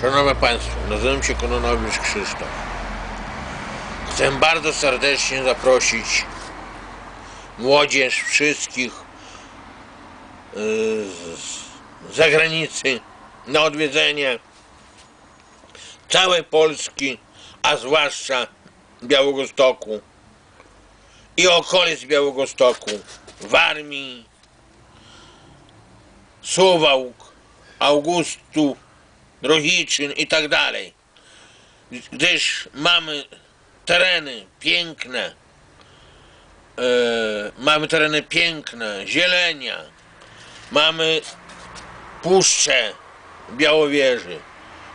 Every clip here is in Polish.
Szanowni Państwo, nazywam się Kononowicz Krzysztof. Chcę bardzo serdecznie zaprosić młodzież wszystkich yy, z zagranicy na odwiedzenie całej Polski, a zwłaszcza Białogostoku i okolic Białogostoku, Warmii, Suwałk, Augustu, Drohiczyn i tak dalej. Gdyż mamy tereny piękne, e, mamy tereny piękne, zielenia, mamy puszcze Białowieży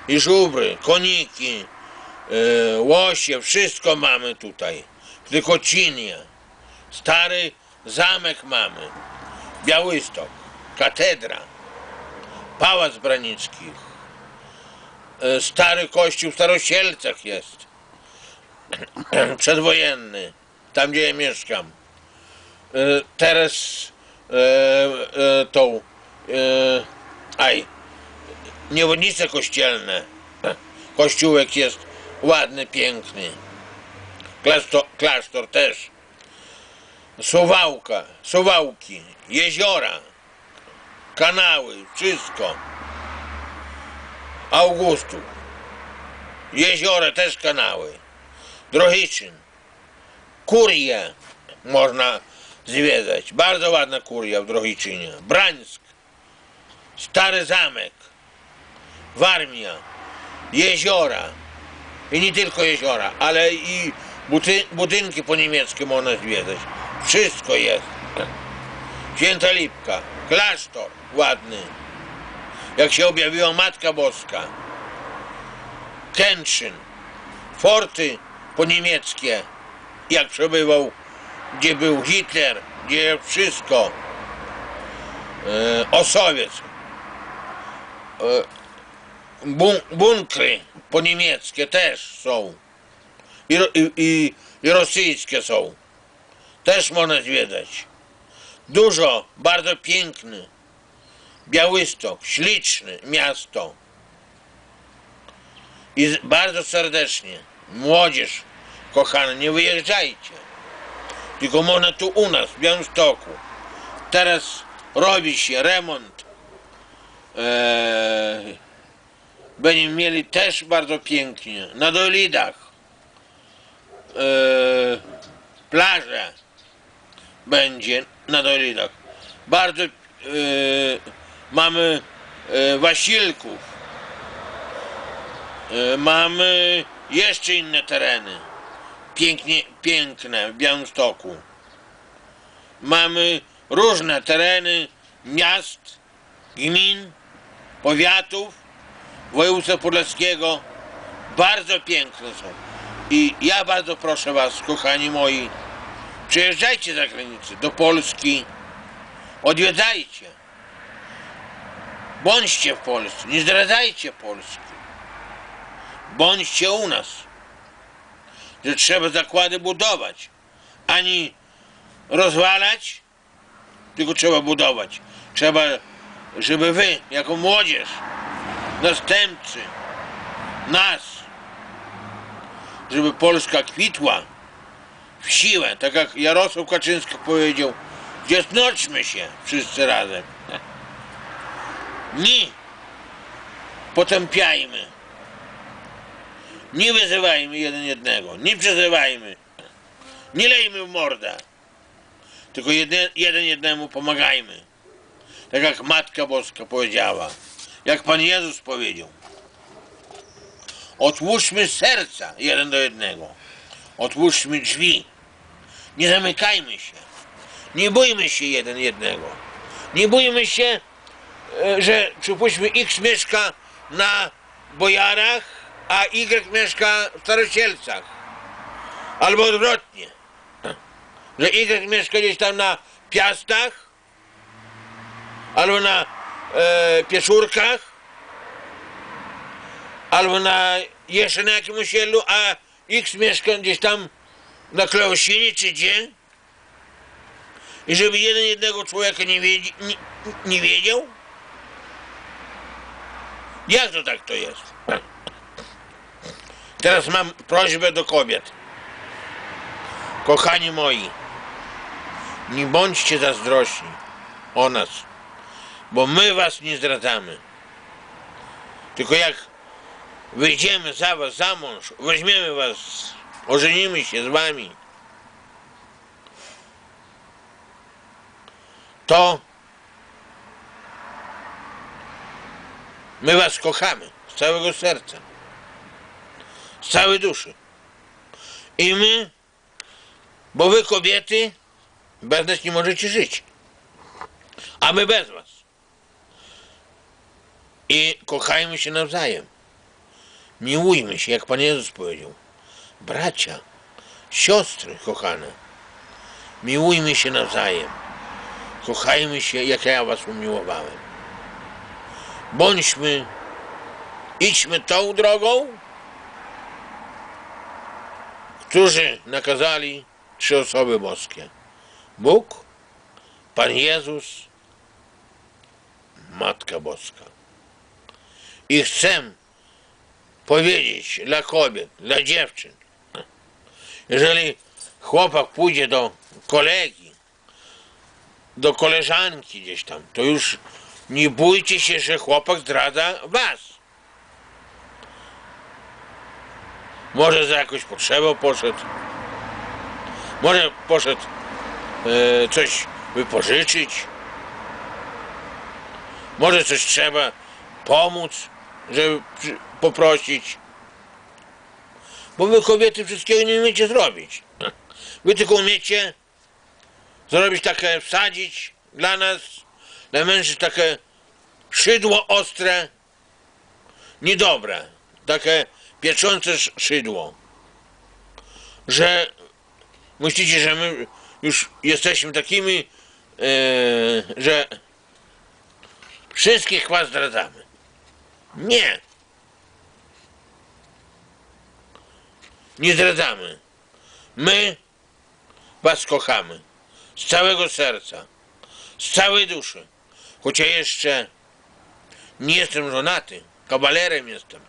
i żubry, koniki, e, łosie, wszystko mamy tutaj. Tylkocinie, stary zamek mamy, Białystok, katedra, pałac Branickich, stary kościół w Starosielcach jest, przedwojenny, tam gdzie ja mieszkam. E, Teraz e, e, tą, e, aj, niewodnice kościelne, kościółek jest ładny, piękny, klasztor, klasztor też, Suwałka, Suwałki, jeziora, kanały, wszystko. Augustów. Jeziora też kanały. Drohiczyn. Kurie można zwiedzać. Bardzo ładna kuria w Drohiczynie. Brańsk. Stary Zamek. Warmia. Jeziora. I nie tylko jeziora, ale i budynki po niemieckie można zwiedzać. Wszystko jest. Święta Lipka, klasztor ładny. Jak się objawiła Matka Boska. Kętrzyn, forty po niemieckie. Jak przebywał, gdzie był Hitler, gdzie wszystko. E, Osowiec. E, bun, bunkry po niemieckie też są. I, i, i, I rosyjskie są. Też można zwiedzać. Dużo, bardzo piękny. Białystok, śliczny miasto. I bardzo serdecznie, młodzież kochana, nie wyjeżdżajcie. Tylko można tu u nas, w Białymstoku. Teraz robi się remont. Eee, będziemy mieli też bardzo pięknie. Na Dolidach. Eee, plaża będzie na Dolidach. Bardzo e, mamy e, Wasilków. E, mamy jeszcze inne tereny. Pięknie, piękne w Białymstoku. Mamy różne tereny miast, gmin, powiatów, województwa podlaskiego. Bardzo piękne są. I ja bardzo proszę Was, kochani moi, Przyjeżdżajcie za granicę, do Polski, odwiedzajcie. Bądźcie w Polsce, nie zdradzajcie Polski. Bądźcie u nas. Że trzeba zakłady budować, ani rozwalać, tylko trzeba budować. Trzeba, żeby wy, jako młodzież, następcy, nas, żeby Polska kwitła, w siłę, tak jak Jarosław Kaczyński powiedział, zjednoczmy się wszyscy razem. Nie potępiajmy. Nie wyzywajmy jeden jednego, nie przezywajmy. Nie lejmy w mordę. Tylko jeden, jeden jednemu pomagajmy. Tak jak Matka Boska powiedziała. Jak Pan Jezus powiedział. Otwórzmy serca jeden do jednego. Otwórzmy drzwi. Nie zamykajmy się. Nie bójmy się jeden jednego. Nie bójmy się, że przypuśćmy X mieszka na Bojarach, a Y mieszka w Starosielcach. Albo odwrotnie. Że Y mieszka gdzieś tam na Piastach, albo na e, Pieszurkach, albo na jeszcze na jakimś osiedlu, a X mieszka gdzieś tam na Kleosinie czy gdzie. I żeby jeden jednego człowieka nie, wiedzi, nie, nie wiedział, Jak to tak to jest? Teraz mam prośbę do kobiet. Kochani moi, nie bądźcie zazdrośni o nas, bo my was nie zdradzamy. Tylko jak wyjdziemy za was za mąż, weźmiemy was, ożenimy się z wami, to my was kochamy z całego serca, z całej duszy. I my, bo wy kobiety bez nas nie możecie żyć, a my bez was. I kochajmy się nawzajem. Miłujmy się, jak Pan Jezus powiedział. Bracia, siostry kochane, miłujmy się nawzajem. Kochajmy się, jak ja was umiłowałem. Bądźmy, idźmy tą drogą, którzy nakazali trzy osoby boskie. Bóg, Pan Jezus, Matka Boska. I chcę powiedzieć dla kobiet, dla dziewczyn, jeżeli chłopak pójdzie do kolegi, do koleżanki gdzieś tam, to już nie bójcie się, że chłopak zdradza was. Może za jakąś potrzebą poszedł, może poszedł e, coś wypożyczyć, może coś trzeba pomóc, żeby poprosić. Bo wy kobiety wszystkiego nie umiecie zrobić. Wy tylko umiecie zrobić takie, wsadzić dla nas, dla mężczyzn takie szydło ostre, niedobre, takie pieczące sz- szydło, że myślicie, że my już jesteśmy takimi, e, że wszystkich was zdradzamy. Nie. Nie zdradzamy. My was kochamy. Z całego serca. Z całej duszy. Choć ja jeszcze nie jestem żonaty. Kawalerem jestem.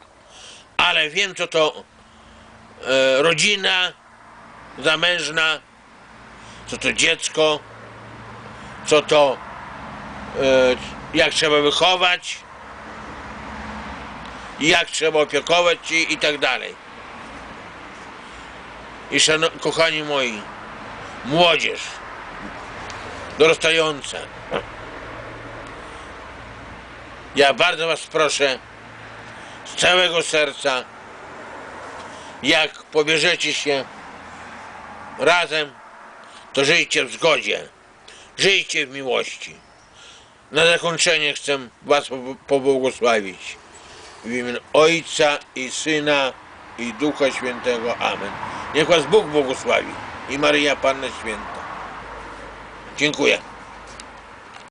Ale wiem, co to e, rodzina zamężna, co to dziecko, co to e, jak trzeba wychować, jak trzeba opiekować się i tak dalej. I kochani moi, młodzież dorastająca, ja bardzo was proszę z całego serca, jak pobierzecie się razem, to żyjcie w zgodzie, żyjcie w miłości. Na zakończenie chcę was po- pobłogosławić. W imię Ojca i Syna i Ducha Świętego. Amen. Niech was Bóg błogosławi i Maryja Panna Święta. Dziękuję.